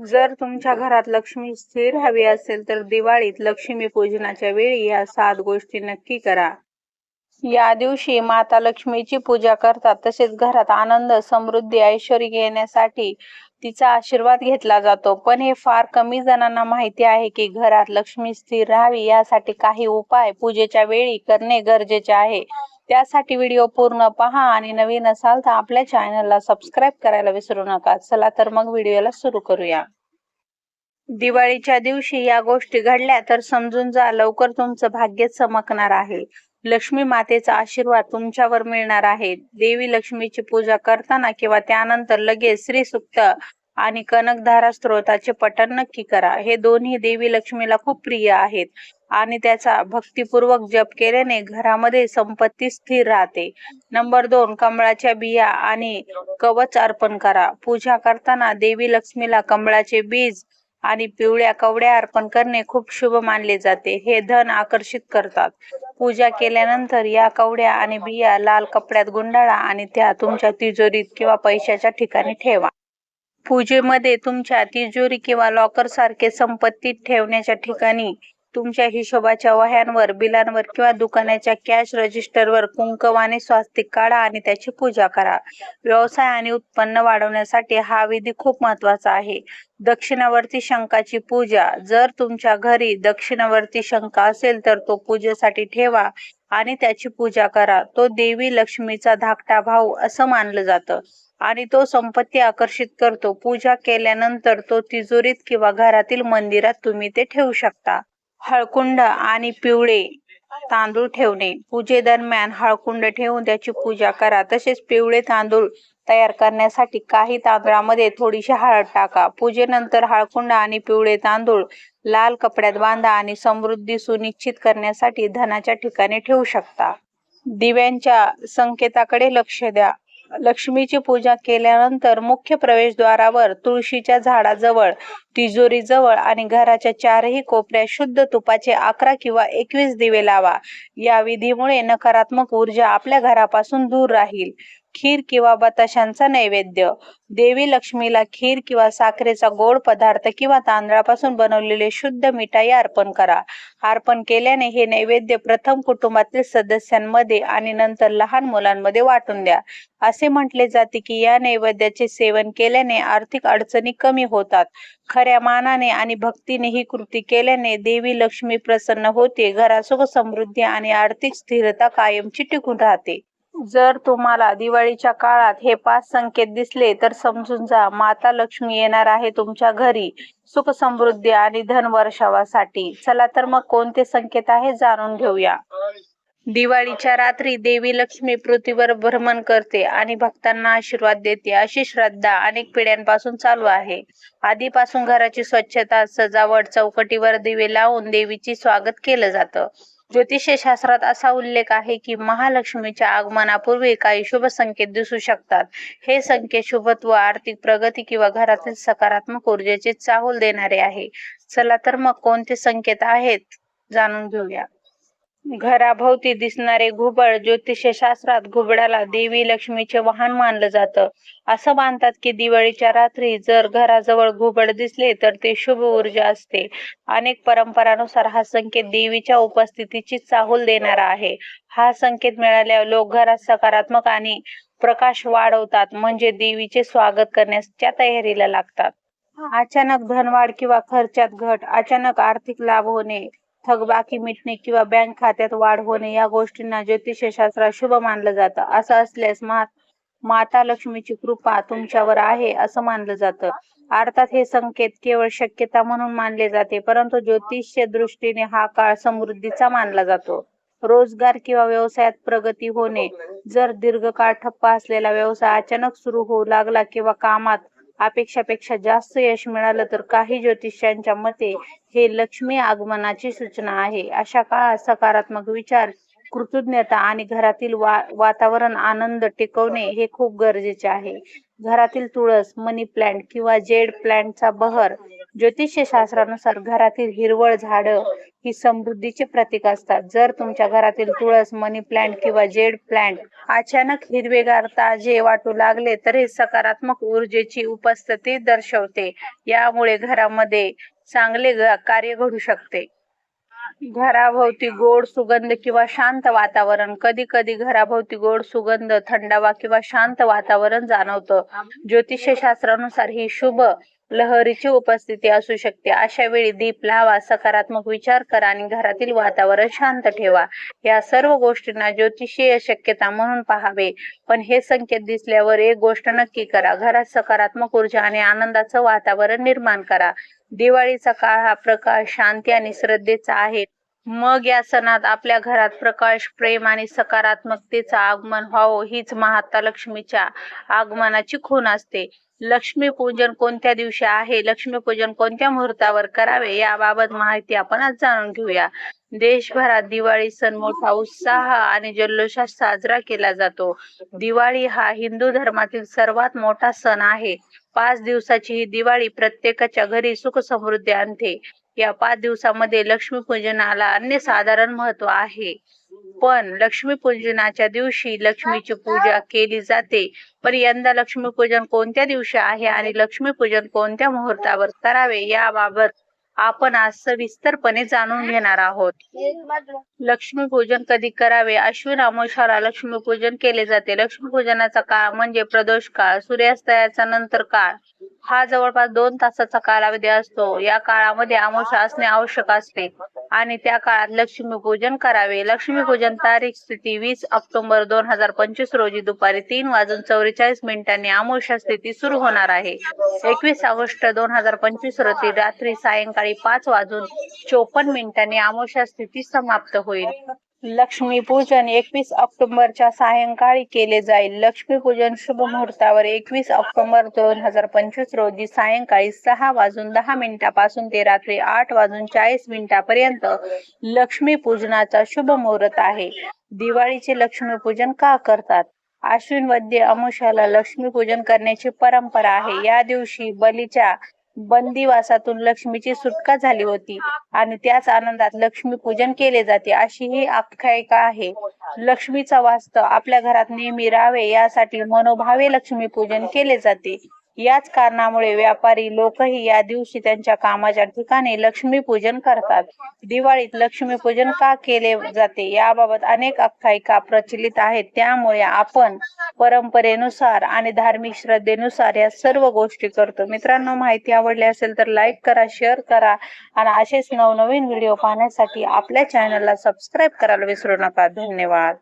जर तुमच्या घरात लक्ष्मी स्थिर हवी असेल तर दिवाळीत लक्ष्मी पूजनाच्या वेळी या सात गोष्टी नक्की करा. या दिवशी माता लक्ष्मीची पूजा करतात तसेच घरात आनंद समृद्धी ऐश्वर्य येण्यासाठी तिचा आशीर्वाद घेतला जातो. पण हे फार कमी जणांना माहिती आहे की घरात लक्ष्मी स्थिर राहावी यासाठी काही उपाय पूजेच्या वेळी करणे गरजेचे आहे. त्यासाठी व्हिडिओ पूर्ण पहा आणि नवीन असाल तर आपल्या चॅनलला सबस्क्राईब करायला विसरू नका. चला तर मग व्हिडिओला सुरू करूया. दिवाळीच्या दिवशी या गोष्टी घडल्या तर समजून जा लवकर तुमचं भाग्य चमकणार आहे. लक्ष्मी मातेचा आशीर्वाद तुमच्यावर मिळणार आहे. देवी लक्ष्मीची पूजा करताना किंवा त्यानंतर लगेच श्री सुक्त आणि कनकधारा स्त्रोताचे पठण नक्की करा. हे दोन्ही देवी लक्ष्मीला खूप प्रिय आहेत आणि त्याचा भक्तिपूर्वक जप केल्याने घरामध्ये संपत्ती स्थिर राहते. नंबर दोन कमळाच्या बिया आणि कवच अर्पण करा. पूजा करताना देवी लक्ष्मीला कमळाचे बीज आणि पिवळ्या कवड्या अर्पण करणे खूप शुभ मानले जाते. हे धन आकर्षित करतात. पूजा केल्यानंतर या कवड्या आणि बिया लाल कपड्यात गुंडाळा आणि त्या तुमच्या तिजोरीत किंवा पैशाच्या ठिकाणी ठेवा. पूजेमध्ये तुमच्या तिजोरी किंवा लॉकर सारखे संपत्ती ठेवण्याच्या ठिकाणी तुमच्या हिशोबाच्या वह्यांवर बिलांवर किंवा दुकानाच्या कॅश रजिस्टरवर कुंकवाने स्वास्तिक काढा आणि त्याची पूजा करा. व्यवसाय आणि उत्पन्न वाढवण्यासाठी हा विधी खूप महत्त्वाचा आहे. दक्षिणावर्ती शंकाची पूजा. जर तुमच्या घरी दक्षिणावर्ती शंका असेल तर तो पूजेसाठी ठेवा आणि त्याची पूजा करा. तो देवी लक्ष्मीचा धाकटा भाऊ असं मानलं जातं. आणि तो संपत्ती आकर्षित करतो. पूजा केल्यानंतर तो तिजोरीत किंवा घरातील मंदिरात तुम्ही ते ठेवू शकता. हळकुंड आणि पिवळे तांदूळ ठेवणे. पूजेदरम्यान हळकुंड ठेवून त्याची पूजा करा. तसेच पिवळे तांदूळ तयार करण्यासाठी काही तांदळामध्ये थोडीशी हळद टाका. पूजेनंतर हळकुंड आणि पिवळे तांदूळ लाल कपड्यात बांधा आणि समृद्धी सुनिश्चित करण्यासाठी धनाच्या ठिकाणी ठेवू शकता. दिव्यांच्या संकेताकडे लक्ष द्या. लक्ष्मीची पूजा केल्यानंतर मुख्य प्रवेशद्वारावर तुळशीच्या झाडाजवळ तिजोरीजवळ आणि घराच्या चारही कोपऱ्यात शुद्ध तुपाचे अकरा किंवा एकवीस दिवे लावा. या विधीमुळे नकारात्मक ऊर्जा आपल्या घरापासून दूर राहील. खीर किंवा बताशांचा नैवेद्य. देवी लक्ष्मीला खीर किंवा साखरेचा गोड पदार्थ किंवा तांदळापासून बनवलेले शुद्ध मिठाई अर्पण करा. अर्पण केल्याने हे नैवेद्य प्रथम कुटुंबातील सदस्यांमध्ये आणि नंतर लहान मुलांमध्ये वाटून द्या. असे म्हटले जाते की या नैवेद्याचे सेवन केल्याने आर्थिक अडचणी कमी होतात. खऱ्या मानाने आणि भक्तीने ही कृती केल्याने देवी लक्ष्मी प्रसन्न होते घरासोबत समृद्धी आणि आर्थिक स्थिरता कायमची टिकून राहते. जर तुम्हाला दिवाळीच्या काळात हे पाच संकेत दिसले तर समजून जा माता लक्ष्मी येणार आहे तुमच्या घरी. सुख समृद्धी आणि धन वर्षावासाठी. चला तर मग कोणते संकेत आहे जाणून घेऊया. दिवाळीच्या रात्री देवी लक्ष्मी पृथ्वीवर भ्रमण करते आणि भक्तांना आशीर्वाद देते. अशी श्रद्धा अनेक पिढ्यांपासून चालू आहे. आधीपासून घराची स्वच्छता सजावट चौकटीवर दिवे लावून देवीची स्वागत केलं जातं. ज्योतिष शास्त्रात असा उल्लेख आहे की महालक्ष्मीच्या आगमनापूर्वी काही शुभ संकेत दिसू शकतात. हे संकेत शुभत्व आर्थिक प्रगती किंवा घरातील सकारात्मक ऊर्जेचे चाहूल देणारे आहे. चला तर मग कोणते संकेत आहेत? जाणून घेऊया. घराभोवती दिसणारे घुबड ज्योतिषशास्त्रात घुबडाला देवी लक्ष्मीचे वाहन मानलं जातं. असं मानतात की दिवाळीच्या रात्री जर घराजवळ घुबड दिसले तर ते शुभ ऊर्जा असते. अनेक परंपरानुसार हा संकेत देवीच्या उपस्थितीची चाहूल देणारा आहे. हा संकेत मिळाल्यावर लोक घरात सकारात्मक आणि प्रकाश वाढवतात म्हणजे देवीचे स्वागत करण्याच्या तयारीला लागतात. अचानक धनवाढ किंवा खर्चात घट अचानक आर्थिक लाभ होणे थकबाकी मिटणे किंवा बँक खात्यात वाढ होणे या गोष्टींना ज्योतिषशास्त्रात शुभ मानलं जातं. असं असल्यास माता लक्ष्मीची कृपा तुमच्यावर आहे असं मानलं जातं. अर्थात हे संकेत केवळ शक्यता म्हणून मानले जाते परंतु ज्योतिष्य दृष्टीने हा काळ समृद्धीचा मानला जातो. रोजगार किंवा व्यवसायात प्रगती होणे जर दीर्घकाळ ठप्प असलेला व्यवसाय अचानक सुरू होऊ लागला किंवा कामात अपेक्षापेक्षा जास्त यश मिळालं तर काही ज्योतिषांच्या मते हे लक्ष्मी आगमनाची सूचना आहे. अशा काळात सकारात्मक विचार कृतज्ञता आणि घरातील वा वातावरण आनंद टिकवणे हे खूप गरजेचे आहे. घरातील तुळस मनी प्लांट किंवा जेड प्लांटचा बहर ज्योतिषशास्त्रानुसार घरातील हिरवळ झाडं ही समृद्धीचे प्रतीक असतात. जर तुमच्या घरातील तुळस मनी प्लांट किंवा जेड प्लांट अचानक हिरवेगार ताजे वाटू लागले तर हे सकारात्मक ऊर्जेची उपस्थिती दर्शवते. यामुळे घरामध्ये चांगले कार्य घडू शकते. घराभोवती गोड सुगंध किंवा शांत वातावरण. कधी कधी घराभोवती गोड सुगंध थंडावा किंवा शांत वातावरण जाणवतं. ज्योतिषशास्त्रानुसार ही शुभ लहरीची उपस्थिती असू शकते. अशा वेळी दीप लावा सकारात्मक विचार करा आणि घरातील वातावरण शांत ठेवा. या सर्व गोष्टींना ज्योतिषीय शक्यता म्हणून पाहावे. पण हे संकेत दिसल्यावर एक गोष्ट नक्की करा. घरात सकारात्मक ऊर्जा आणि आनंदाचं वातावरण निर्माण करा. दिवाळीचा काळ हा प्रकाश शांती आणि श्रद्धेचा आहे. मग या सणात आपल्या घरात प्रकाश प्रेम आणि सकारात्मकतेचं आगमन व्हावं हीच महात्मा लक्ष्मीच्या आगमनाची खूण असते. लक्ष्मीपूजन कोणत्या दिवशी आहे? लक्ष्मीपूजन कोणत्या मुहूर्तावर करावे? याबाबत माहिती आपण आज जाणून घेऊया. देशभरात दिवाळी सण मोठा उत्साह आणि जल्लोषात साजरा केला जातो. दिवाळी हा हिंदू धर्मातील सर्वात मोठा सण आहे. पाच दिवसाची ही दिवाळी प्रत्येकाच्या घरी सुख समृद्धी आणते. या पाच दिवसामध्ये लक्ष्मीपूजनाला अन्य अन्यसाधारण महत्त्व आहे. पण लक्ष्मीपूजनाच्या दिवशी लक्ष्मीची पूजा केली जाते. पण यंदा लक्ष्मीपूजन कोणत्या दिवशी आहे आणि लक्ष्मीपूजन कोणत्या मुहूर्तावर करावे याबाबत आपण आज सविस्तरपणे जाणून घेणार आहोत. लक्ष्मीपूजन कधी करावे? अश्विन अमावस्याला लक्ष्मीपूजन केले जाते. लक्ष्मीपूजनाचा काळ म्हणजे प्रदोष काळ. सूर्यास्तायाचा नंतर काळ. हा जवळपास दोन तासाचा कालावधी असतो. या काळामध्ये अमावस्या असणे आवश्यक असते. आणि त्या काळात लक्ष्मी पूजन करावे. लक्ष्मी पूजन तारीख स्थिती वीस ऑक्टोबर दोन हजार पंचवीस रोजी दुपारी तीन वाजून चौवेचाळीस मिनिटांनी अमावस्या स्थिती सुरू होणार आहे. एकवीस ऑगस्ट दोन हजार पंचवीस रोजी रात्री सायंकाळी पाच वाजून चोपन्न मिनिटांनी अमावस्या स्थिती समाप्त होईल. लक्ष्मी पूजन एकवीस ऑक्टोबरच्या सायंकाळी केले जाईल. लक्ष्मी पूजन शुभ मुहूर्तावर एकवीस ऑक्टोबर दोन हजार पंचवीस रोजी सायंकाळी सहा वाजून दहा मिनिटापासून ते रात्री आठ वाजून चाळीस मिनिटापर्यंत लक्ष्मी पूजनाचा शुभ मुहूर्त आहे. दिवाळीचे लक्ष्मी पूजन का करतात? आश्विन वद्य अमावस्याला लक्ष्मी पूजन करण्याची परंपरा आहे. या दिवशी बलीच्या बंदिवासातून लक्ष्मीची सुटका झाली होती आणि त्याच आनंदात लक्ष्मी पूजन केले जाते अशी ही आख्यायिका आहे. लक्ष्मीचा वास्तव आपल्या घरात नेहमी राहावे यासाठी मनोभावे लक्ष्मी पूजन केले जाते. याच कारणामुळे व्यापारी लोकही या दिवशी त्यांच्या कामाच्या ठिकाणी लक्ष्मी पूजन करतात. दिवाळीत लक्ष्मी पूजन का केले जाते याबाबत अनेक आख्यायिका प्रचलित आहेत. त्यामुळे आपण परंपरेनुसार आणि धार्मिक श्रद्धेनुसार या सर्व गोष्टी करतो. मित्रांनो माहिती आवडली असेल तर लाईक करा शेअर करा आणि असेच नवनवीन व्हिडिओ पाहण्यासाठी आपल्या चॅनलला सबस्क्राईब करायला विसरू नका. धन्यवाद.